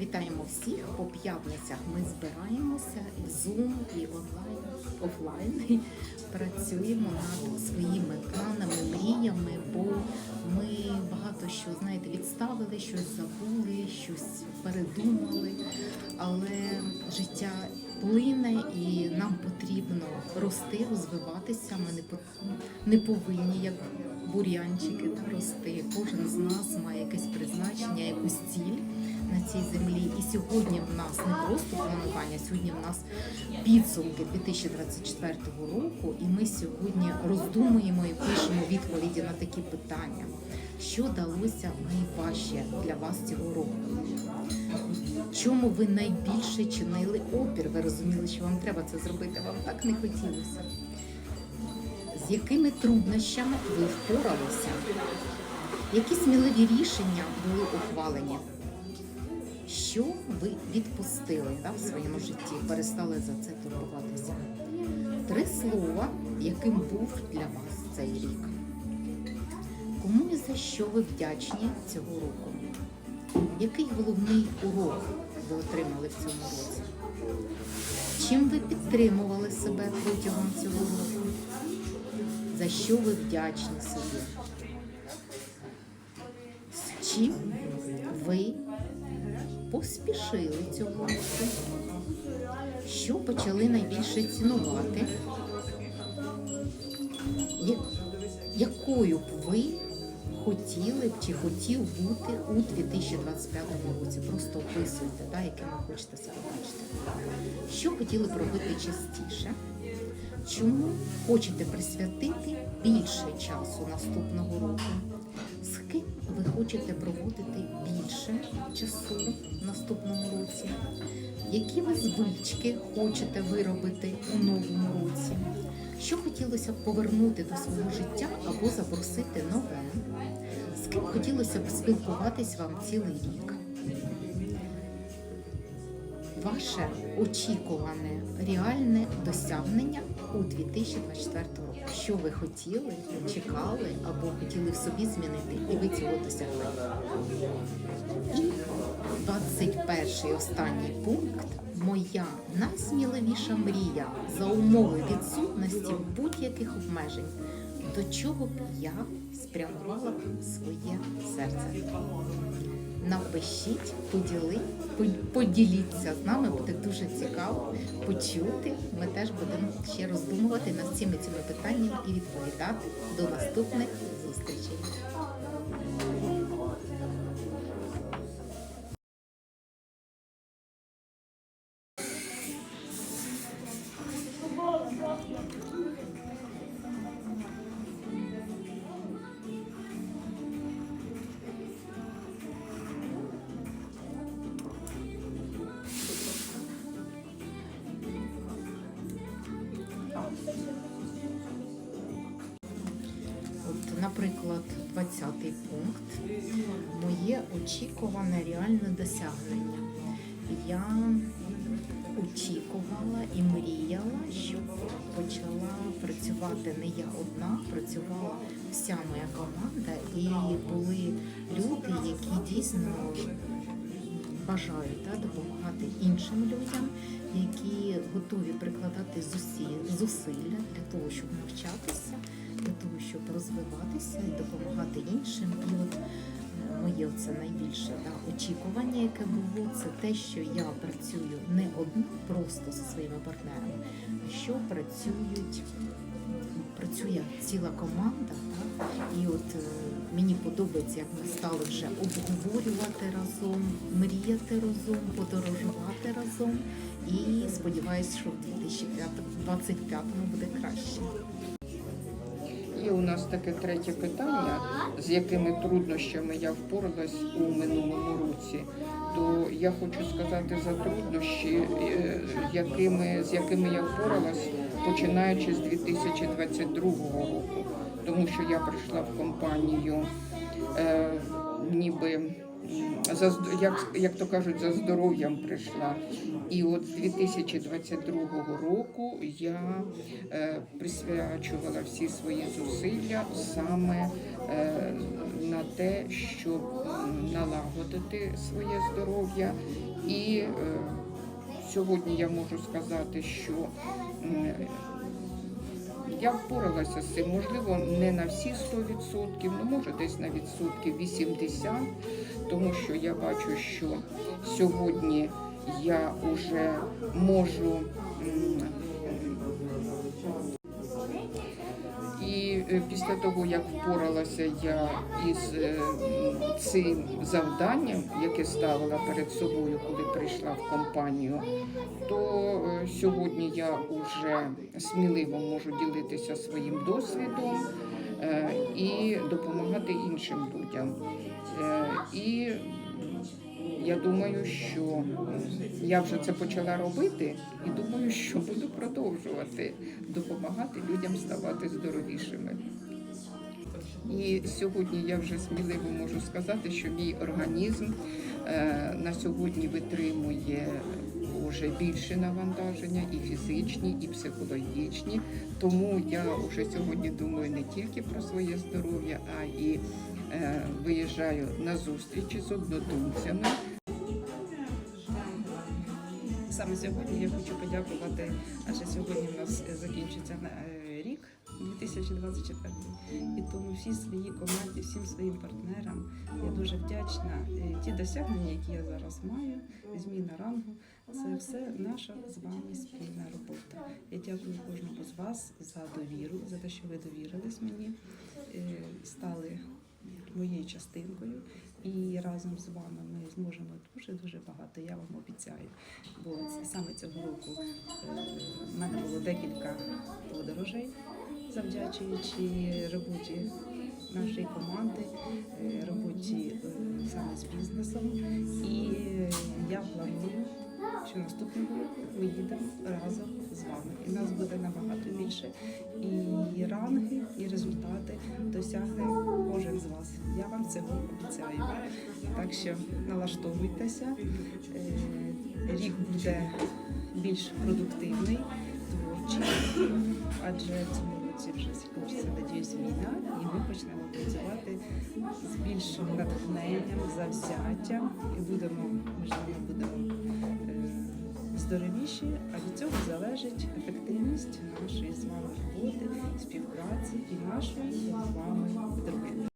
Вітаємо всіх по п'ятницях. Ми збираємося і в Zoom, і онлайн, офлайн працюємо над своїми планами, мріями, бо ми багато що знаєте, відставили, щось забули, щось передумали. Але життя плине і нам потрібно рости, розвиватися. Ми не повинні, як бур'янчики, та рости. Кожен з нас має якесь призначення, якусь ціль на цій землі. І сьогодні в нас не просто планування, сьогодні в нас підсумки 2024 року, і ми сьогодні роздумуємо і пишемо відповіді на такі питання. Що далося найважче для вас цього року? Чому ви найбільше чинили опір? Ви розуміли, що вам треба це зробити? Вам так не хотілося. З якими труднощами ви впоралися? Які сміливі рішення були ухвалені? Що ви відпустили да, в своєму житті, перестали за це турбуватися? Три слова, яким був для вас цей рік. Кому і за що ви вдячні цього року? Який головний урок ви отримали в цьому році? Чим ви підтримували себе протягом цього року? За що ви вдячні собі? З чим ви поспішили цього року? Що почали найбільше цінувати? Якою б ви хотіли б чи хотів бути у 2025 році? Просто описуйте, да, яким ви хочете себе бачити. Що хотіли б робити частіше? Чому хочете присвятити більше часу наступного року? Ви хочете проводити більше часу в наступному році? Які ви звички хочете виробити у новому році? Що хотілося б повернути до свого життя або запросити нове? З ким хотілося б спілкуватись вам цілий рік? Ваше очікуване реальне досягнення у 2024 року. Що ви хотіли, чекали або хотіли в собі змінити, і ви цього досягли. І 21 останній пункт. Моя найсміливіша мрія за умови відсутності будь-яких обмежень. До чого б я спрямувала б своє серце? Напишіть, поділи, по- поділіться з нами, буде дуже цікаво почути. Ми теж будемо ще роздумувати над всіми цими питаннями і відповідати до наступних наприклад, 20-й пункт. Моє очікуване реальне досягнення. Я очікувала і мріяла, щоб почала працювати. Не я одна, працювала вся моя команда, і були люди, які дійсно бажають та, допомагати іншим людям, які готові прикладати зусилля для того, щоб навчатися, для того, щоб розвиватися і допомагати іншим. І от е, моє це найбільше да, очікування, яке було, це те, що я працюю не одна просто зі своїми партнерами, а що працюють працює ціла команда. Так? І от е, мені подобається, як ми стали вже обговорювати разом, мріяти разом, подорожувати разом. І сподіваюся, що в 2025 буде краще. Є у нас таке третє питання, з якими труднощами я впоралась у минулому році. То я хочу сказати за труднощі, е, якими, з якими я впоралась, починаючи з 2022 року. Тому що я прийшла в компанію е, ніби за, як, як то кажуть, за здоров'ям прийшла. І от з 2022 року я е, присвячувала всі свої зусилля саме е, на те, щоб налагодити своє здоров'я. І е, сьогодні я можу сказати, що м, я впоралася з цим, можливо, не на всі 100%, ну може десь на відсотки 80, тому що я бачу, що сьогодні я вже можу після того, як впоралася я із е, цим завданням, яке ставила перед собою, коли прийшла в компанію, то е, сьогодні я вже сміливо можу ділитися своїм досвідом е, і допомагати іншим людям. Е, І я думаю, що я вже це почала робити, і думаю, що буду продовжувати допомагати людям ставати здоровішими. І сьогодні я вже сміливо можу сказати, що мій організм е, на сьогодні витримує вже більше навантаження, і фізичні, і психологічні. Тому я вже сьогодні думаю не тільки про своє здоров'я, а і е, виїжджаю на зустрічі з однодумцями. Саме сьогодні я хочу подякувати, адже сьогодні в нас закінчиться е, 2024. І тому всій своїй команді, всім своїм партнерам я дуже вдячна. Е, Ті досягнення, які я зараз маю, зміна рангу, це все наша з вами спільна робота. Я дякую кожному з вас за довіру, за те, що ви довірились мені, е, стали моєю частинкою. І разом з вами ми зможемо дуже дуже багато. Я вам обіцяю. Бо саме цього року е, в мене було декілька подорожей, завдячуючи роботі нашої команди, е, роботі е, саме з бізнесом. І я планую, що наступного року ми їдемо разом з вами. І нас буде набагато більше. І ранги, і результати досягне кожен з вас. Я вам цього обіцяю. Так що налаштовуйтеся. Е, Рік буде більш продуктивний, творчий, адже цьому році вже закінчиться, надіюсь, війна, і ми почнемо працювати з більшим натхненням, завзяттям, і будемо, вами будемо е, здоровіші, а від цього залежить ефективність нашої з вами роботи, співпраці і нашої з вами дружби.